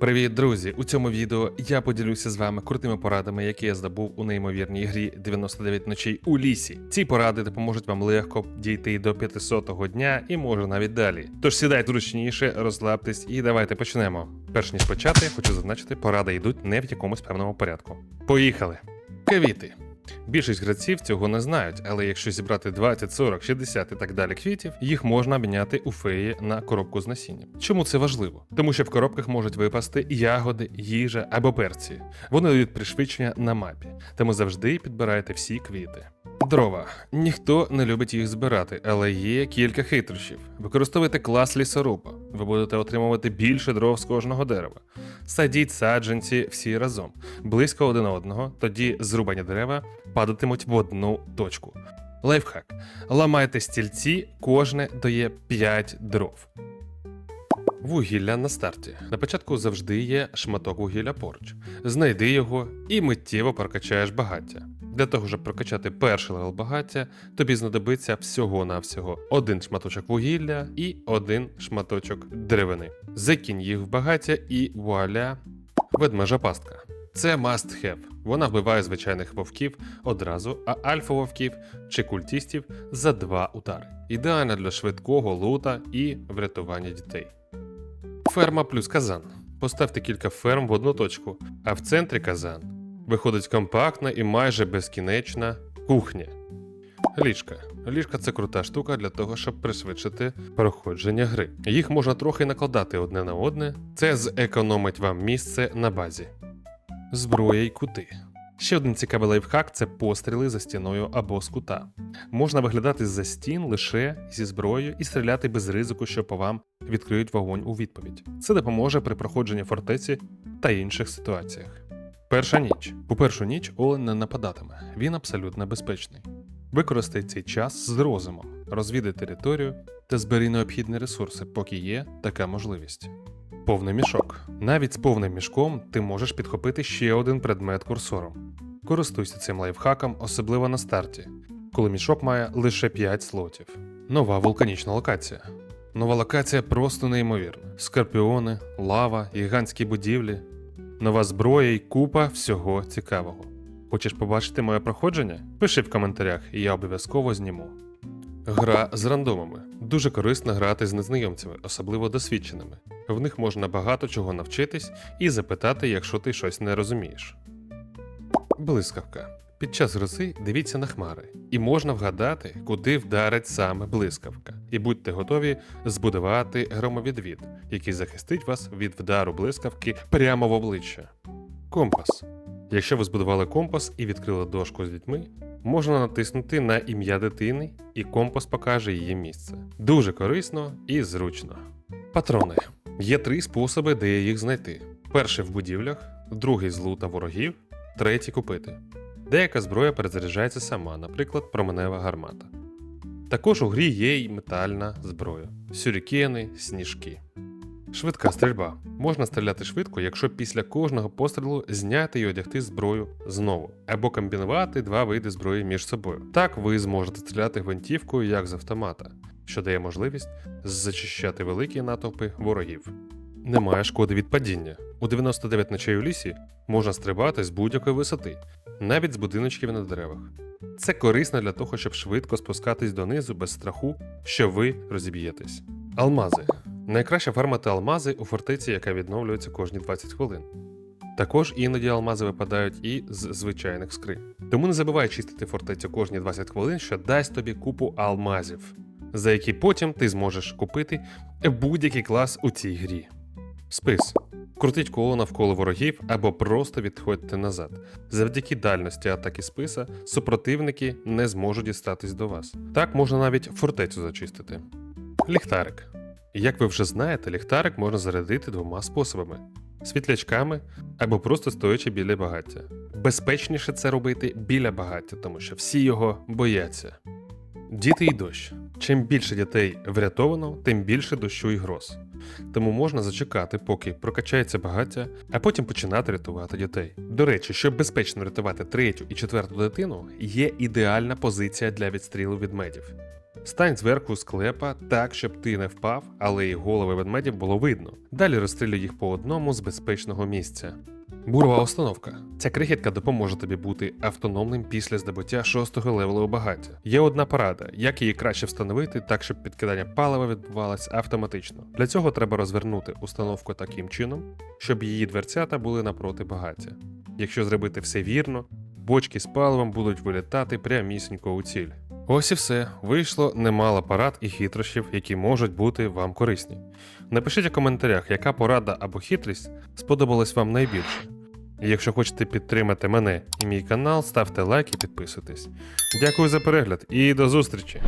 Привіт, друзі! У цьому відео я поділюся з вами крутими порадами, які я здобув у неймовірній грі 99 ночей у лісі. Ці поради допоможуть вам легко дійти до 500-го дня і може навіть далі. Тож сідайте зручніше, розслабтесь і давайте почнемо. Перш ніж почати, хочу зазначити, поради йдуть не в якомусь певному порядку. Поїхали! Квіти. Більшість гравців цього не знають, але якщо зібрати 20, 40, 60 і так далі квітів, їх можна обміняти у феї на коробку з насінням. Чому це важливо? Тому що в коробках можуть випасти ягоди, їжа або перці. Вони дають пришвидшення на мапі, тому завжди підбирайте всі квіти. Дрова. Ніхто не любить їх збирати, але є кілька хитрощів. Використовуйте клас лісоруба. Ви будете отримувати більше дров з кожного дерева. Садіть саджанці всі разом, близько один одного, тоді зрубані дерева падатимуть в одну точку. Лайфхак. Ламайте стільці, кожне дає 5 дров. Вугілля на старті. На початку завжди є шматок вугілля поруч. Знайди його і миттєво прокачаєш багаття. Для того, щоб прокачати перший левел багаття, тобі знадобиться всього-навсього один шматочок вугілля і один шматочок деревини. Закинь їх в багаття і вуаля, ведмежа пастка. Це must have. Вона вбиває звичайних вовків одразу, а альфа-вовків чи культістів за два удари. Ідеальна для швидкого лута і врятування дітей. Ферма плюс казан. Поставте кілька ферм в одну точку, а в центрі казан. Виходить компактна і майже безкінечна кухня. Ліжка. Ліжка це крута штука для того, щоб пришвидшити проходження гри. Їх можна трохи накладати одне на одне. Це зекономить вам місце на базі. Зброя й кути. Ще один цікавий лайфхак це постріли за стіною або з кута. Можна виглядати з-за стін лише зі зброєю і стріляти без ризику, що по вам відкриють вогонь у відповідь. Це допоможе при проходженні фортеці та інших ситуаціях. Перша ніч. У першу ніч Олен не нападатиме, він абсолютно безпечний. Використай цей час з розумом, розвідай територію та збери необхідні ресурси, поки є така можливість. Повний мішок. Навіть з повним мішком ти можеш підхопити ще один предмет курсором. Користуйся цим лайфхаком, особливо на старті, коли мішок має лише 5 слотів. Нова вулканічна локація. Нова локація просто неймовірна: скорпіони, лава, гігантські будівлі, нова зброя і купа всього цікавого. Хочеш побачити моє проходження? Пиши в коментарях, і я обов'язково зніму. Гра з рандомами. Дуже корисно грати з незнайомцями, особливо досвідченими. В них можна багато чого навчитись і запитати, якщо ти щось не розумієш. Блискавка. Під час грози дивіться на хмари, і можна вгадати, куди вдарить саме блискавка. І будьте готові збудувати громовідвід, який захистить вас від вдару блискавки прямо в обличчя. Компас. Якщо ви збудували компас і відкрили дошку з дітьми, можна натиснути на ім'я дитини, і компас покаже її місце. Дуже корисно і зручно. Патрони. Є три способи, де їх знайти: перший в будівлях, другий з лута ворогів, третій купити. Деяка зброя перезаряджається сама, наприклад, променева гармата. Також у грі є й метальна зброя: сюрікени, сніжки. Швидка стрільба. Можна стріляти швидко, якщо після кожного пострілу зняти і одягти зброю знову, або комбінувати два види зброї між собою. Так ви зможете стріляти гвинтівкою як з автомата, що дає можливість зачищати великі натовпи ворогів. Немає шкоди від падіння. У 99 ночей у лісі можна стрибати з будь-якої висоти, навіть з будиночків на деревах. Це корисно для того, щоб швидко спускатись донизу без страху, що ви розіб'єтесь. Алмази. Найкраще фармити алмази у фортеці, яка відновлюється кожні 20 хвилин. Також іноді алмази випадають і з звичайних скринь. Тому не забувай чистити фортецю кожні 20 хвилин, що дасть тобі купу алмазів, за які потім ти зможеш купити будь-який клас у цій грі. Спис. Крутіть коло навколо ворогів або просто відходьте назад. Завдяки дальності атаки списа супротивники не зможуть дістатись до вас. Так можна навіть фортецю зачистити. Ліхтарик. Як ви вже знаєте, ліхтарик можна зарядити двома способами: світлячками або просто стоячи біля багаття. Безпечніше це робити біля багаття, тому що всі його бояться. Діти і дощ. Чим більше дітей врятовано, тим більше дощу і гроз. Тому можна зачекати, поки прокачається багаття, а потім починати рятувати дітей. До речі, щоб безпечно рятувати третю і четверту дитину, є ідеальна позиція для відстрілу ведмедів. Стань зверху склепа так, щоб ти не впав, але й голови ведмедів було видно. Далі розстрілюй їх по одному з безпечного місця. Бурова установка. Ця крихітка допоможе тобі бути автономним після здобуття шостого левелу багаття. Є одна порада, як її краще встановити так, щоб підкидання палива відбувалось автоматично. Для цього треба розвернути установку таким чином, щоб її дверцята були напроти багаття. Якщо зробити все вірно, бочки з паливом будуть вилітати прямісінько у ціль. Ось і все. Вийшло немало порад і хитрощів, які можуть бути вам корисні. Напишіть у коментарях, яка порада або хитрість сподобалась вам найбільше. Якщо хочете підтримати мене і мій канал, ставте лайк і підписуйтесь. Дякую за перегляд і до зустрічі!